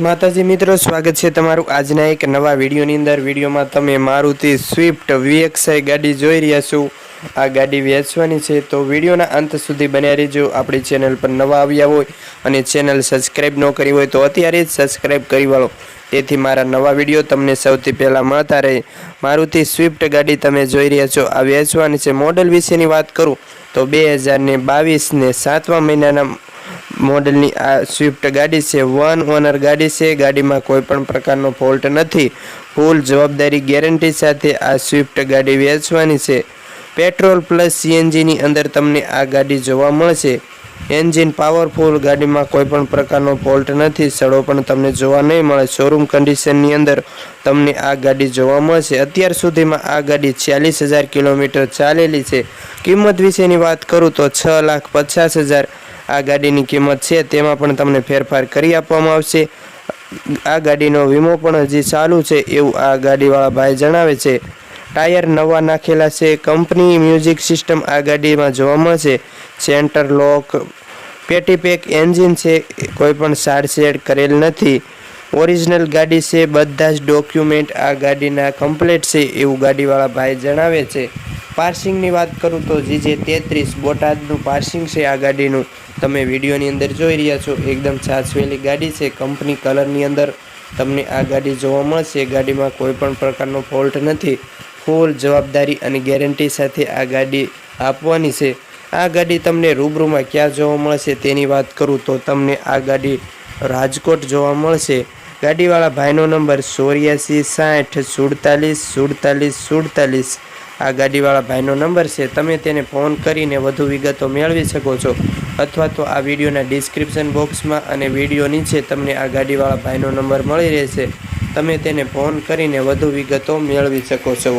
માતાજી મિત્રો, સ્વાગત છે તમારું આજના એક નવા વિડીયોની અંદર. વિડીયોમાં તમે મારુતિ સ્વિફ્ટ વીએક્સઆઈ ગાડી જોઈ રહ્યા છો. આ ગાડી વેચવાની છે, તો વિડીયોના અંત સુધી બન્યા રહેજો. આપણી ચેનલ પર નવા આવ્યા હોય અને ચેનલ સબસ્ક્રાઈબ ન કરી હોય તો અત્યારે જ સબસ્ક્રાઈબ કરી વાળો. તેથી મારા નવા વીડિયો તમને સૌથી પહેલાં મળતા રહે. મારુતિ સ્વિફ્ટ ગાડી તમે જોઈ રહ્યા છો. આ વેચવાની છે. મોડલ વિશેની વાત કરું તો બે હજારને બાવીસને સાતમા મહિનાના મોડલની આ સ્વિફ્ટ ગાડી છે. વન ઓનર ગાડી છે. ગાડીમાં કોઈ પણ પ્રકારનો ફોલ્ટ નથી. ફૂલ જવાબદારી ગેરંટી સાથે આ સ્વિફ્ટ ગાડી વેચવાની છે. પેટ્રોલ પ્લસ સીએનજીની અંદર તમને આ ગાડી જોવા મળશે. એન્જિન પાવરફુલ, ગાડીમાં કોઈ પણ પ્રકારનો ફોલ્ટ નથી. સડો પણ તમને જોવા નહીં મળે. શોરૂમ કન્ડિશનની અંદર તમને આ ગાડી જોવા મળશે. અત્યાર સુધીમાં આ ગાડી છ્યાલીસ હજાર કિલોમીટર ચાલેલી છે. કિંમત વિશેની વાત કરું તો છ લાખ પચાસ હજાર આ ગાડીની કિંમત છે તેમાં પણ તમને ફેરફાર કરી આપવામાં આવશે. આ ગાડીનો વીમો પણ હજી ચાલુ છે એવું આ ગાડીવાળા ભાઈ જણાવે છે. ટાયર નવા નાખેલા છે. કંપની મ્યુઝિક સિસ્ટમ આ ગાડીમાં જોવા મળશે. સેન્ટર લોક પેટી પેક એન્જિન છે, કોઈ પણ સાડ શેડ કરેલ નથી. ઓરિજિનલ ગાડી છે, બધા જ ડોક્યુમેન્ટ આ ગાડીના કમ્પ્લીટ છે એવું ગાડીવાળા ભાઈ જણાવે છે. પાર્સિંગની વાત કરું તો જીજે તેત્રીસ, બોટાદનું પાર્સિંગ છે આ ગાડીનું. તમે વિડીયોની અંદર જોઈ રહ્યા છો, એકદમ સાચવેલી ગાડી છે, કંપની કલરની અંદર તમને આ ગાડી જોવા મળશે. ગાડીમાં કોઈપણ પ્રકારનો ફોલ્ટ નથી. ફૂલ જવાબદારી અને ગેરંટી સાથે આ ગાડી આપવાની છે. આ ગાડી તમને રૂબરૂમાં ક્યાં જોવા મળશે તેની વાત કરું તો તમને આ ગાડી રાજકોટ જોવા મળશે. ગાડીવાળા ભાઈનો નંબર ચોર્યાસી સાઠ સુડતાલીસ સુડતાલીસ સુડતાલીસ આ ગાડીવાળા ભાઈનો નંબર છે. તમે તેને ફોન કરીને વધુ વિગતો મેળવી શકો છો. અથવા તો આ વિડીયોના ડિસ્ક્રિપ્શન બોક્સમાં અને વીડિયો નીચે તમને આ ગાડીવાળા ભાઈનો નંબર મળી રહેશે. તમે તેને ફોન કરીને વધુ વિગતો મેળવી શકો છો.